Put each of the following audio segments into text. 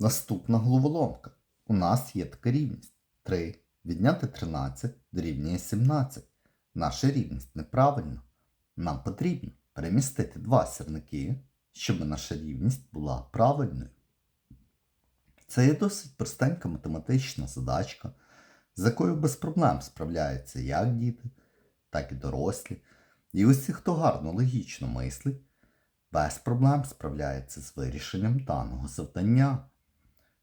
Наступна головоломка. У нас є така рівність. 3 відняти 13 дорівнює 17. Наша рівність неправильна. Нам потрібно перемістити два сірники, щоб наша рівність була правильною. Це є досить простенька математична задачка, з якою без проблем справляються як діти, так і дорослі. І усі, хто гарно логічно мислить, без проблем справляється з вирішенням даного завдання.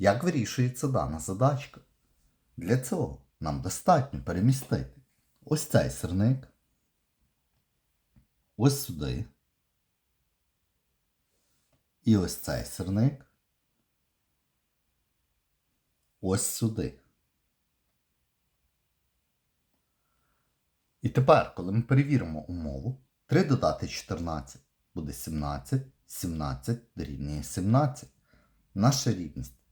Як вирішується дана задачка? Для цього нам достатньо перемістити ось цей сирник, ось сюди, і ось цей сирник, ось сюди. І тепер, коли ми перевіримо умову, 3 додати 14 буде 17, 17 дорівнює 17. Наша рівність